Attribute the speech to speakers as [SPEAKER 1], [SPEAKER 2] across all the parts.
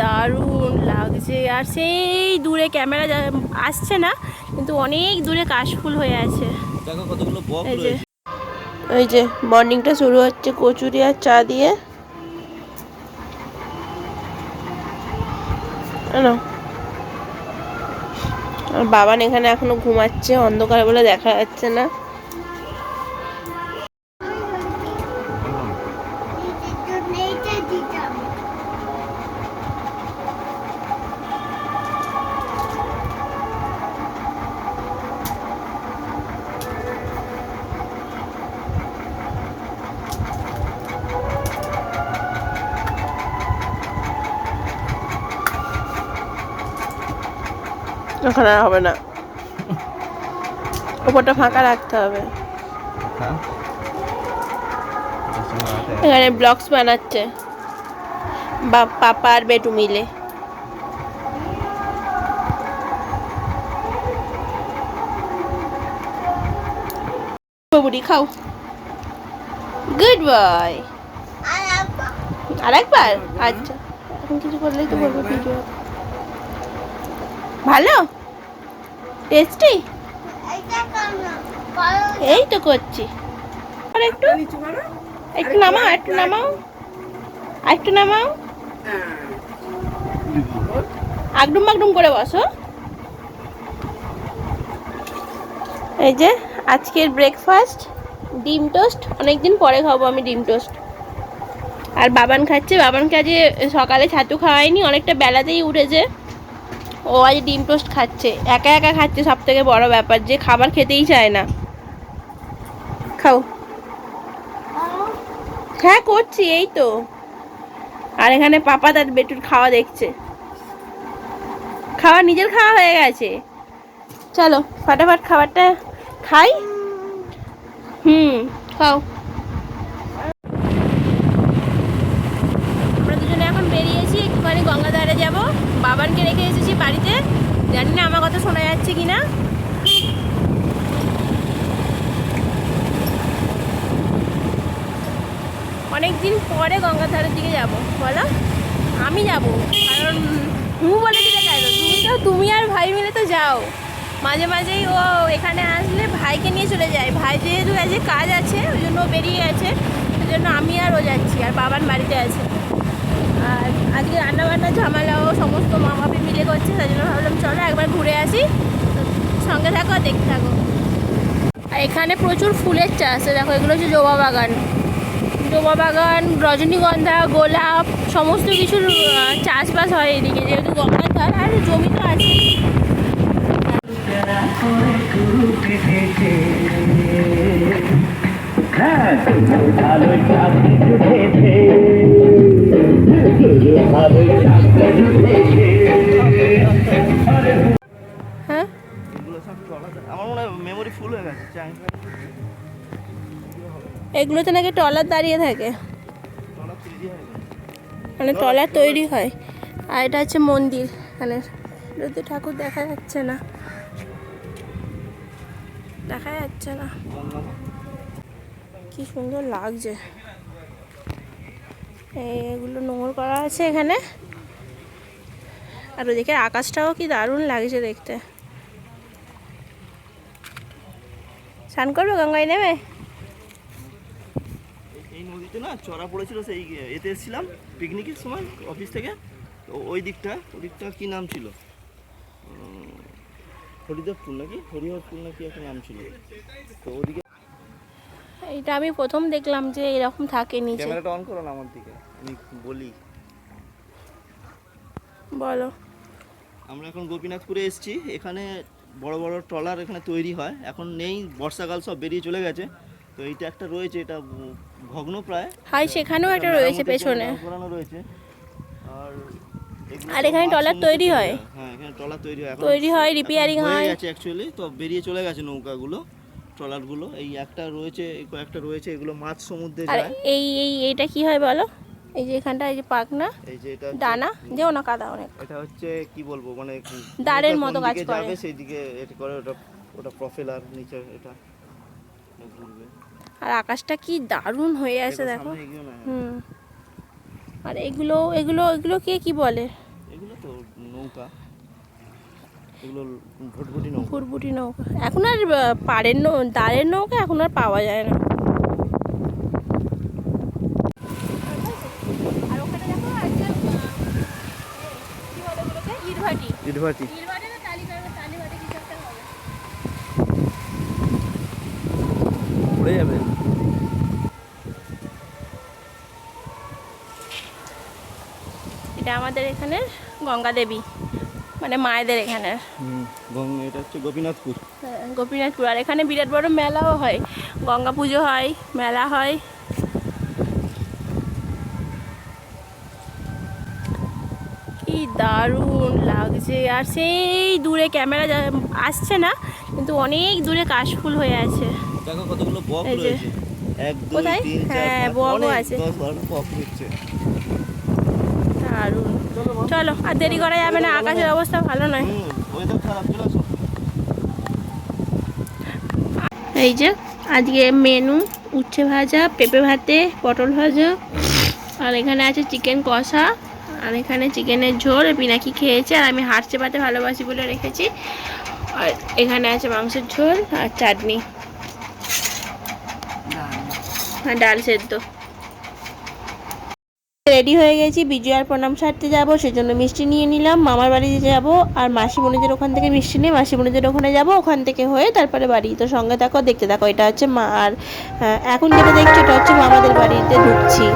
[SPEAKER 1] দারুণ লাগছে। আর সেই দূরে ক্যামেরা আসছে না কিন্তু অনেক দূরে কাশফুল হয়ে আছে।
[SPEAKER 2] দেখো কতগুলো বক
[SPEAKER 1] এই যে।
[SPEAKER 2] রয়েছে।
[SPEAKER 1] এই যে মর্নিংটা শুরু হচ্ছে কচুরি আর চা দিয়ে। বাবান এখানে এখনও ঘুমাচ্ছে অন্ধকার বলে দেখা যাচ্ছে না। ওখানে আর হবে না। ওপরটা ফাঁকা রাখতে হবে।
[SPEAKER 2] হ্যাঁ?
[SPEAKER 1] এখানে ব্লগস বানাচ্ছে। বা পাপা আর বেটু মিলে। বুড়ি খাও। Good boy. আর একবার আচ্ছা। এখন কিছু করলেই তো বলব ভিডিও। ভালো? টেস্টি? এই তো করছি। আর একটু? একটু নামাও একটু নামাও। একটু নামাও। আগডুম আগডুম করে বসো। এই যে আজকের ব্রেকফাস্ট ডিম টোস্ট অনেকদিন পরে খাব আমি ডিম টোস্ট আর বাবান খাচ্ছে। বাবানকে আজ সকালে ছাতু খাওয়ায়নি অনেকটা বেলাতেই উঠেছে। ও আজ ডিম টোস্ট খাচ্ছে। একা একা খাচ্ছে সব থেকে বড় ব্যাপার, যে খাবার খেতেই চায় না। খাও। হ্যাঁ করছি, এই তো। আর এখানে পাপা তার বেটুর খাওয়া দেখছে। খাওয়া নিজের খাওয়া হয়ে গেছে। চলো, ফাটাফাট খাবারটা খাই। হুম, খাও। আমরা দুজনে এখন বেরিয়েছি, একটুখানি গঙ্গাধারে যাব। বাবানকে রেখে এসেছি বাড়িতে। জানি না আমার কথা শোনা যাচ্ছে কিনা অনেক দিন পরে গঙ্গাধারের দিকে যাব, বলো। আমি যাব, কারণ হু বলে দিলে কেন? তুমি তো, তুমি আর ভাই মিলে তো যাও। মাঝে মাঝেই ও এখানে আসলে ভাইকে নিয়ে চলে যায়। ভাই যেহেতু আজকে কাজ আছে, ওই জন্য বেরিয়ে গেছে। ওই জন্য আমি আর ও যাচ্ছি, আর বাবার বাড়িতে আছে। আর আজকে রান্নাবান্না, ঝামেলাও, সমস্ত মা বাপি মিলে করছে, তাই জন্য ভাবলাম চলো একবার ঘুরে আসি। সঙ্গে থাকো আর দেখতে থাকো। আর এখানে প্রচুর ফুলের চাষ দেখো, এগুলো হচ্ছে জবা বাগান। জবা বাগান, রজনীগন্ধা, গোলাপ, সমস্ত কিছুর চাষবাস হয় এদিকে, যেহেতু গঙ্গার ধার, আর জমি তো আছে
[SPEAKER 3] ভালোই
[SPEAKER 1] হ্যাঁ?
[SPEAKER 2] আমার মনে হয় মেমোরি ফুল হয়ে গেছে
[SPEAKER 1] এগুলোতে নাকি ট্রলার দাঁড়িয়ে থাকে। মানে ট্রলার তৈরি হয়। আর এটা হচ্ছে মন্দির যদি ঠাকুর দেখা যাচ্ছে না। দেখা যাচ্ছে না। কি সুন্দর লাগছে। এগুলো নোংর করা আছে এখানে। আর ওদিকে আকাশটাও কি দারুণ লাগছে দেখতে। স্নান করবে? গঙ্গায় নেবে
[SPEAKER 2] এই নদীতে না চড়া পড়েছিল সেই এতে এসেছিলাম পিকনিকের সময় অফিস থেকে। তো ওই দিকটা ওই দিকটা কী নাম ছিল? হরিদেবপুর নাকি? হরিহরপুর নাকি একটা নাম ছিল? তো ওদিকে
[SPEAKER 1] এটা আমি প্রথম দেখলাম যে এরকম থাকে নিচে।
[SPEAKER 2] ক্যামেরাটা অন করো না আমার দিকে আমি বলি।
[SPEAKER 1] বলো।
[SPEAKER 2] আমরা এখন গোপীনাথপুরে এসেছি। এখানে বড় বড় ট্রলার এখানে তৈরি হয়। এখন নেই বর্ষাকাল সব বেরিয়ে চলে গেছে। তো এইটা একটা রয়েছে এটা ভগ্ন প্রায়।
[SPEAKER 1] হাই সেখানেও একটা রয়েছে পেছনে।
[SPEAKER 2] করানো রয়েছে। আর
[SPEAKER 1] আর এখানে ট্রলার তৈরি হয়?
[SPEAKER 2] হ্যাঁ। এখানে ট্রলার তৈরি হয়। এখন
[SPEAKER 1] তৈরি হয়,
[SPEAKER 2] রিপেয়ারিং
[SPEAKER 1] repairing
[SPEAKER 2] হয়ে গেছে অ্যাকচুয়ালি তো বেরিয়ে চলে গেছে নৌকাগুলো ট্রলারগুলো। এই একটা রয়েছে এই কয়েকটা রয়েছে এগুলো মাছ সমুদ্রে যায়।
[SPEAKER 1] এই এই এইটা কি হয় বলো? এই যে এখানটা এই যে পাকনা
[SPEAKER 2] এই যে এটা
[SPEAKER 1] যেও না কাদা অনেক।
[SPEAKER 2] এটা হচ্ছে কি বলব মানে
[SPEAKER 1] দাঁড়ের মতো কাজ করে।
[SPEAKER 2] যাবে সেই দিকে এটা করে ওটা ওটা প্রফেলার নিচে এটা। ঘুরবে।
[SPEAKER 1] আর আকাশটা কি দারুণ হয়ে আছে দেখো।
[SPEAKER 2] না।
[SPEAKER 1] হুম। আর এগুলো এগুলো এগুলো কে কি বলে?
[SPEAKER 2] এগুলো তো নৌকা। এগুলো ভুটভুটি নৌকা।
[SPEAKER 1] এখন আর পাড়ের নৌ দাঁড়ের নৌকা এখন আর পাওয়া যায় না আর ওখানে দেখো আছে কি বলে ওগুলোকে
[SPEAKER 2] যাবে।
[SPEAKER 1] এটা আমাদের এখানে গঙ্গা দেবী মানে মায়েদের এখানে
[SPEAKER 2] এটা হচ্ছে গোপীনাথপুর।
[SPEAKER 1] গোপীনাথপুর। আর এখানে বিরাট বড় মেলাও হয়। গঙ্গা পুজো হয় মেলা হয়। দারুণ লাগছে। আর সেই দূরে ক্যামেরা আসছে না কিন্তু অনেক দূরে কাশফুল হয়ে আছে।
[SPEAKER 2] দেখো কতগুলো বক রয়েছে। এক দুই তিন
[SPEAKER 1] হ্যাঁ, আছে।
[SPEAKER 2] বক
[SPEAKER 1] দারুণ। চলো আর দেরি করা যাবে না আকাশের অবস্থা ভালো নয়। এই যে আজকে মেনু উচ্ছে ভাজা পেঁপে ভাতে পটল ভাজা আর এখানে আছে চিকেন কষা। আর এখানে চিকেনের ঝোল পিনাকি খেয়েছে আর আমি হাঁস চেপাতে ভালোবাসি বলে রেখেছি। আর এখানে আছে মাংসের ঝোল আর চাটনি। আর ডাল সেদ্ধ। রেডি হয়ে গেছি বিজয়ার প্রণাম সারতে যাব সেজন্য মিষ্টি নিয়ে নিলাম মামার বাড়িতে যাব আর মাসিমণিদের ওখান থেকে মিষ্টি নিয়ে মাসিমণিদের ওখানে যাব ওখান থেকে হয়ে তারপরে বাড়ি। তো সঙ্গে থাকো দেখতে থাকো এটা হচ্ছে মা আর এখন যেটা দেখছি এটা হচ্ছে মামাদের বাড়িতে ঢুকছি।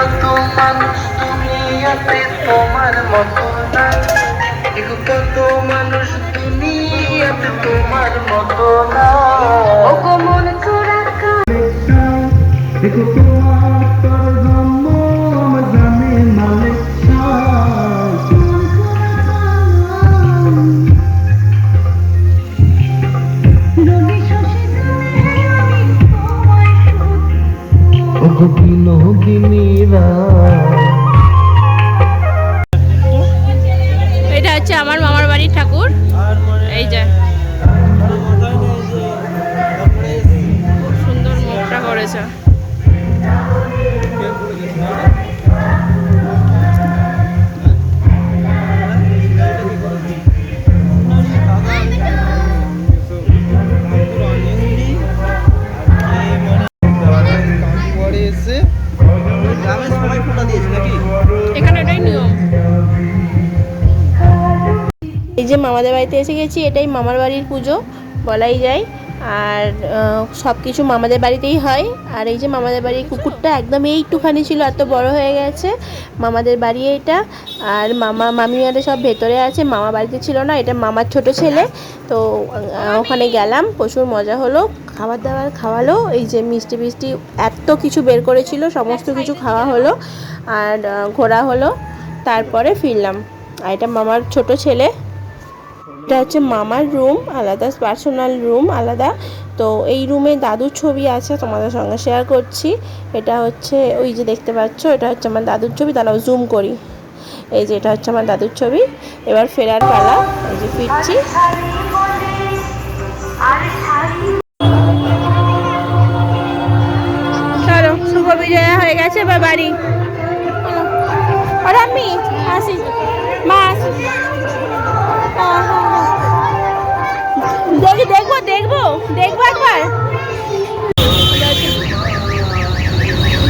[SPEAKER 4] কত মানুষ দুনিয়াতে তোমার মতো না। কত মানুষ দুনিয়াতে তোমার মতো না।
[SPEAKER 5] ও গো মন চোরা কা
[SPEAKER 3] দেখো
[SPEAKER 5] খুঁজি।
[SPEAKER 3] বিনোদিনীরা
[SPEAKER 1] এটা হচ্ছে আমার মামার বাড়ির ঠাকুর এই যে যে মামাদের বাড়িতে এসে গেছি, এটাই মামার বাড়ির পুজো, বলাই যায়। আর সব কিছু মামাদের বাড়িতেই হয়। আর এই যে মামাদের বাড়ির কুকুরটা একদম এইটুখানি ছিল, এত বড় হয়ে গেছে। মামাদের বাড়ি এটা। আর মামা মামিমারা সব ভেতরে আছে। মামা বাড়িতে ছিল না, এটা মামার ছোট ছেলে। তো ওখানে গেলাম, প্রচুর মজা হলো। খাবার দাবার খাওয়ালো, এই যে মিষ্টি মিষ্টি এত কিছু বের করেছিল, সমস্ত কিছু খাওয়া হলো। আর ঘোরা হলো। তারপরে ফিরলাম। আর এটা মামার ছোট ছেলে। এটা হচ্ছে মামার রুম, আলাদা পার্সোনাল রুম আলাদা। তো এই রুমে দাদুর ছবি আছে, তোমাদের সঙ্গে শেয়ার করছি। এটা হচ্ছে, ওই যে দেখতে পাচ্ছ, এটা হচ্ছে আমার দাদুর ছবি। দাঁড়াও জুম করি। এই যে এটা হচ্ছে আমার দাদুর ছবি। এবার ফেরার পালা। এই যে ফিরছি। বিজয়া হয়ে গেছে, এবার বাড়ি। আমি আসি। মা, আসি। দেখি, দেখব দেখব দেখব একবার।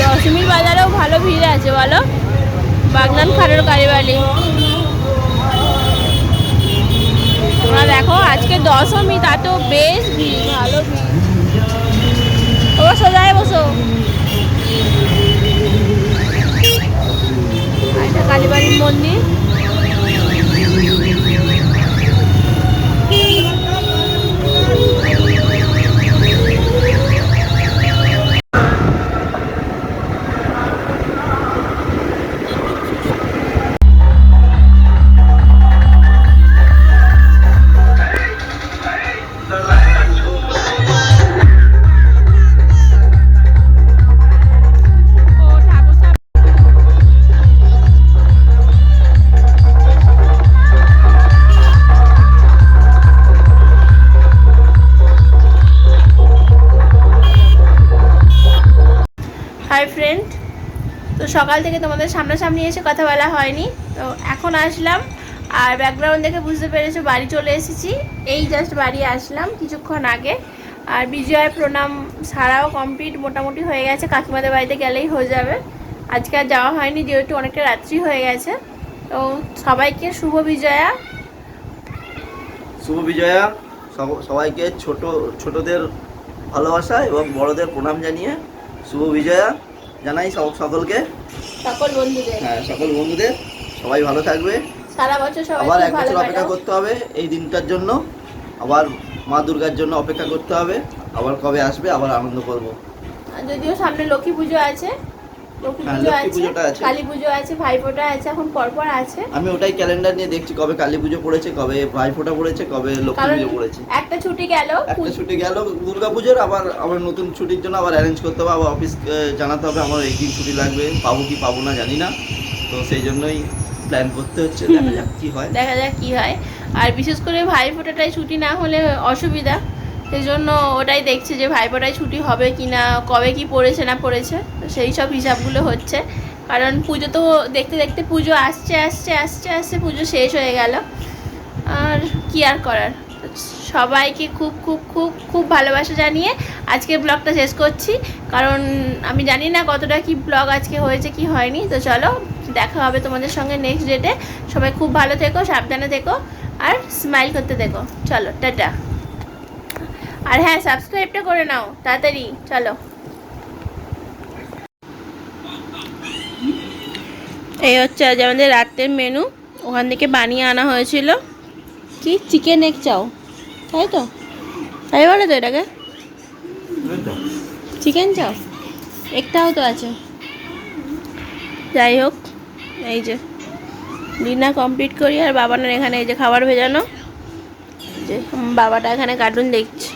[SPEAKER 1] দশমীর বাজারেও ভালো ভিড় আছে, বলো? বাগনান খারের কারিবালি তোমরা দেখো, আজকে দশমী তাতেও বেশ ভিড়, ভালো ভিড়। ও সোজায় বসো। এটা কালীবাড়ির মন্দির। ফ্রেন্ড তো সকাল থেকে তোমাদের সামনাসামনি এসে কথা বলা হয়নি। তো এখন আসলাম, আর ব্যাকগ্রাউন্ড দেখে বুঝতে পেরেছ বাড়ি চলে এসেছি। এই জাস্ট বাড়ি আসলাম কিছুক্ষণ আগে। আর বিজয় প্রণাম সারাও কমপ্লিট মোটামুটি হয়ে গেছে। কাকিমাদের বাড়িতে গেলেই হয়ে যাবে। আজকে আর যাওয়া হয়নি, যেহেতু অনেকটা রাত্রি হয়ে গেছে। তো সবাইকে শুভ বিজয়া।
[SPEAKER 2] শুভ বিজয়া। সব- সবাইকে ছোট, ছোটদের ভালোবাসা এবং বড়দের প্রণাম জানিয়ে শুভ বিজয়া। জানাই সব সকলকে।
[SPEAKER 1] সকল বন্ধুদের।
[SPEAKER 2] হ্যাঁ সকল বন্ধুদের। সবাই ভালো থাকবে।
[SPEAKER 1] সারা বছর সবাই
[SPEAKER 2] আবার এক বছর অপেক্ষা করতে হবে এই দিনটার জন্য। আবার মা দুর্গার জন্য অপেক্ষা করতে হবে। আবার কবে আসবে আবার আনন্দ করব।
[SPEAKER 1] যদিও সামনে লক্ষ্মী পুজো আছে
[SPEAKER 2] হ্যাঁ।
[SPEAKER 1] কালী পুজো আছে ভাইফোঁটা আছে এখন পরপর আছে।
[SPEAKER 2] আমি ওটাই ক্যালেন্ডার নিয়ে দেখছি কবে কালী পুজো পড়েছে কবে ভাইফোঁটা পড়েছে কবে লক্ষ্মী পুজো পড়েছে।
[SPEAKER 1] একটা ছুটি গেল
[SPEAKER 2] একটা ছুটি গেল দুর্গা পুজোর আবার আবার নতুন ছুটির জন্য আবার অ্যারেঞ্জ করতে হবে আবার অফিস জানাতে হবে আমার এই দিন ছুটি লাগবে পাবো কি পাবো না জানি না। তো সেই জন্যই প্ল্যান করতে হচ্ছে দেখা যাক কি হয়।
[SPEAKER 1] দেখা যাক কি হয়। আর বিশেষ করে ভাইফোঁটাটাই ছুটি না হলে অসুবিধা। সেই জন্য ওটাই দেখছে যে ভাইফোঁটায় ছুটি হবে কি না কবে কি পড়েছে না পড়েছে সেই সব হিসাবগুলো হচ্ছে। কারণ পুজো তো দেখতে দেখতে পুজো আসছে আসছে আসছে আসছে, পুজো শেষ হয়ে গেল। আর কি আর করার? সবাইকে খুব খুব খুব খুব ভালোবাসা জানিয়ে আজকে ব্লগটা শেষ করছি। কারণ আমি জানি না কতটা কি ব্লগ আজকে হয়েছে, কি হয়নি। তো চলো, দেখা হবে তোমাদের সঙ্গে নেক্সট ডেটে সবাই খুব ভালো থেকো, সাবধানে থেকো, আর স্মাইল করতে দেখো চলো, টাটা। আর হ্যাঁ সাবস্ক্রাইবটা করে নাও তাড়াতাড়ি চলো। এই হচ্ছে আজ আমাদের রাতের মেনু ওখান থেকে বানিয়ে আনা হয়েছিল। কি? চিকেন এগ চাও? তাই তো? তাই বলে তো এটাকে। চিকেন চাও? একটাও তো আছে। যাই হোক এই যে ডিনার কমপ্লিট করি আর বাবানের এখানে এই যে খাবার ভেজানো। যে বাবাটা এখানে কার্টুন দেখছে।